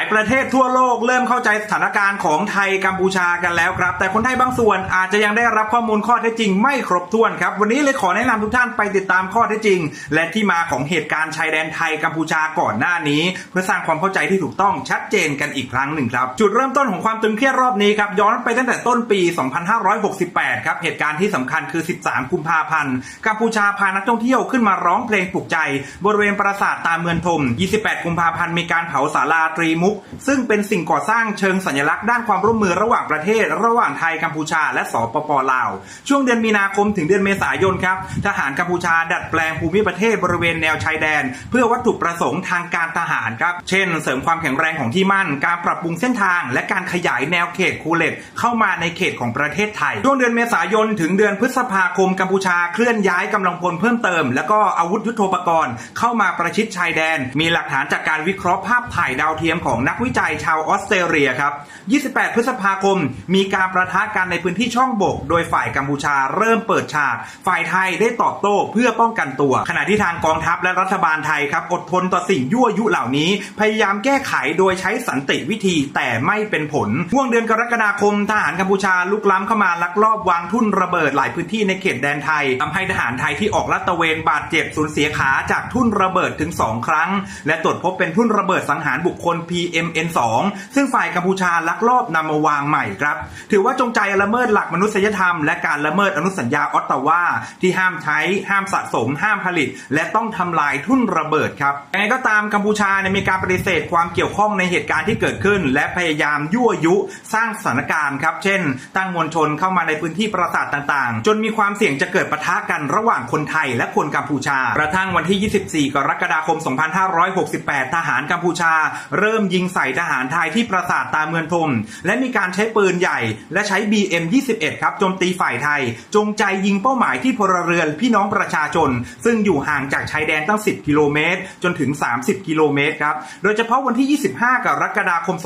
ายประเทศทั่วโลกเริ่มเข้าใจสถานการณ์ของไทยกัมพูชากันแล้วครับ แต่คนไทยบางส่วนอาจจะยังได้รับข้อมูลข้อเท็จจริงไม่ครบถ้วนครับ วันนี้เลยขอแนะนำทุกท่านไปติดตามข้อเท็จจริง และที่มาของเหตุการณ์ชายแดนไทยกัมพูชาก่อนหน้านี้ เพื่อสร้างความเข้าใจที่ถูกต้องชัดเจนกันอีกครั้งหนึ่งครับ จุดเริ่มต้นของความตึงเครียดรอบนี้ครับย้อนไปตั้งแต่ต้นปี 2568 ครับเหตุการณ์ที่สำคัญคือ 13 กุมภาพันธ์กัมพูชาพานักท่องเที่ยวขึ้นมาร้องเพลงปลุกใจ บริเวณปราสาทตาเมืองทม 28 กุมภาพันธ์มีการเผาศาลาตรีมุก ซึ่งเป็นสิ่งก่อสร้างเชิงสัญลักษณ์ด้านความร่วมมือระหว่างประเทศ ระหว่างไทยกัมพูชา และสปปลาว ช่วงเดือนมีนาคมถึงเดือนเมษายนครับทหารกัมพูชาดัดแปลงภูมิประเทศบริเวณแนวชายแดน เพื่อวัตถุประสงค์ทางการทหารครับเช่น เสริมความแข็งแรงของที่มั่น การปรับปรุงเส้นทาง และการขยายแนวเขตคูเลตเข้ามาในเขตของประเทศไทย ช่วงเดือนเมษายนถึงเดือนพฤษภาคมกัมพูชาเคลื่อนย้ายกำลังพลเพิ่มเติม แล้วก็อาวุธยุโทโธปกรณ์เข้ามาประชิดชายแดน มีหลักฐานจากการวิเคราะห์ภาพถ่ายดาวเทียมของนักวิจัยชาวออสเตรเลียครับ 28 พฤษภาคม มีการประทะกันในพื้นที่ช่องบก โดยฝ่ายกัมพูชาเริ่มเปิดฉาก ฝ่ายไทยได้ตอบโต้เพื่อป้องกันตัว ขณะที่ทางกองทัพและรัฐบาลไทยครับ อดทนต่อสิ่งยั่วยุเหล่านี้ พยายามแก้ไขโดยใช้สันติวิธีแต่ไม่เป็นผลห่วงเดือนกรกฎาคมทหารกัมพูชาลุกล้ำเข้ามาลักลอบวางทุ่นระเบิดหลายพื้นที่ในเขตแดนไทยทำให้ทหารไทยที่ออกลาดตระเวนบาดเจ็บสูญเสียขาจากทุ่นระเบิดถึง 2 ครั้ง และตรวจพบเป็นทุ่นระเบิดสังหารบุคคล M N 2 ซึ่งฝ่ายกัมพูชาลักลอบนำมาวางใหม่ครับ ถือว่าจงใจละเมิดหลักมนุษยธรรม และการละเมิดอนุสัญญาออตตาวาที่ห้ามใช้ ห้ามสะสม ห้ามผลิต และต้องทำลายทุ่นระเบิดครับยังไงก็ตามกัมพูชาเนี่ยมีการปฏิเสธความเกี่ยวข้องในเหตุการณ์ที่เกิดขึ้น และพยายามยั่วยุสร้างสถานการณ์ครับ เช่น ตั้งมวลชนเข้ามาในพื้นที่ปราสาทต่างๆ จนมีความเสี่ยงจะเกิดปะทะกันระหว่างคนไทยและคนกัมพูชากระทั่งวันที่ 24 กรกฎาคม 2568 ทหารกัมพูชา เริ่มยิงใส่ทหารไทยที่ปราสาทตาเมืองทม และมีการใช้ปืนใหญ่ และใช้ BM 21 ครับโจมตีฝ่ายไทย จงใจยิงเป้าหมายที่พลเรือนพี่น้องประชาชน ซึ่งอยู่ห่างจากชายแดนตั้ง 10 กิโลเมตร จนถึง 30 กิโลเมตรครับ โดยเฉพาะวันที่ 25 กรกฎาคม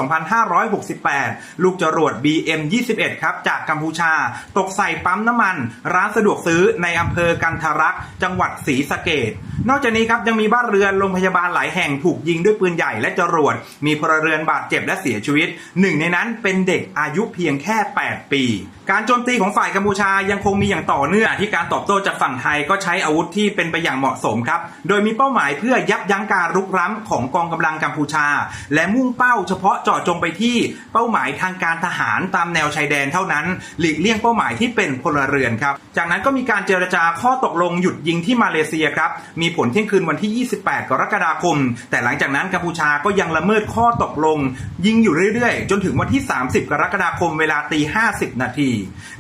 2568 ลูกจรวด BM 21 ครับจากกัมพูชา ตกใส่ปั๊มน้ำมัน ร้านสะดวกซื้อในอำเภอกันทรัก จังหวัดศรีสะเกดนอกจากนี้ครับยังมีบ้านเรือนโรงพยาบาลหลายแห่งถูกยิงด้วยปืนใหญ่และจรวดมีพลเรือนบาดเจ็บและเสียชีวิต หนึ่งในนั้นเป็นเด็กอายุเพียงแค่ 8 ปี การโจมตีของฝ่ายกัมพูชายังคงมีอย่างต่อเนื่องที่การตอบโต้จากฝั่งไทยก็ใช้อาวุธที่เป็นไปอย่างเหมาะสมครับ โดยมีเป้าหมายเพื่อยับยั้งการรุกร้ำของกองกำลังกัมพูชา และมุ่งเป้าเฉพาะเจาะจงไปที่เป้าหมายทางการทหารตามแนวชายแดนเท่านั้น หลีกเลี่ยงเป้าหมายที่เป็นพลเรือนครับ จากนั้นก็มีการเจรจาข้อตกลงหยุดยิงที่มาเลเซียครับ มีผลเที่ยงคืนวันที่ 28 กรกฎาคม แต่หลังจากนั้นกัมพูชาก็ยังละเมิดข้อตกลง ยิงอยู่เรื่อยๆ จนถึงวันที่ 30 กรกฎาคมเวลาตี 50 นาที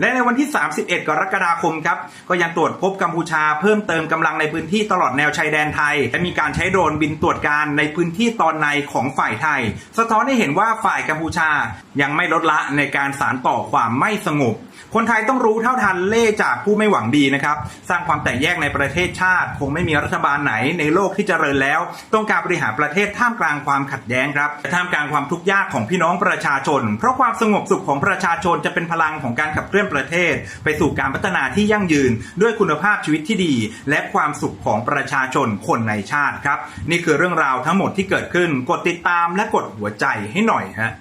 และในวันที่ 31 กรกฎาคมครับ ก็ยังตรวจพบกัมพูชาเพิ่มเติมกำลังในพื้นที่ตลอดแนวชายแดนไทย และมีการใช้โดรนบินตรวจการในพื้นที่ตอนในของฝ่ายไทย สะท้อนให้เห็นว่าฝ่ายกัมพูชา ยังไม่ลดละในการสารต่อความไม่สงบ คนไทยต้องรู้เท่าทันเล่จากผู้ไม่หวังดีนะครับ สร้างความแตกแยกในประเทศชาติ คงไม่มีรัฐบาลไหนในโลกที่เจริญแล้ว ต้องการบริหารประเทศท่ามกลางความขัดแย้งครับแต่ท่ามกลางความทุกข์ยากของพี่น้องประชาชน เพราะความสงบสุขของประชาชนจะเป็นพลังของการขับเคลื่อนประเทศ ไปสู่การพัฒนาที่ยั่งยืน ด้วยคุณภาพชีวิตที่ดี และความสุขของประชาชนคนในชาติครับ นี่คือเรื่องราวทั้งหมดที่เกิดขึ้น กดติดตามและกดหัวใจให้หน่อยฮะ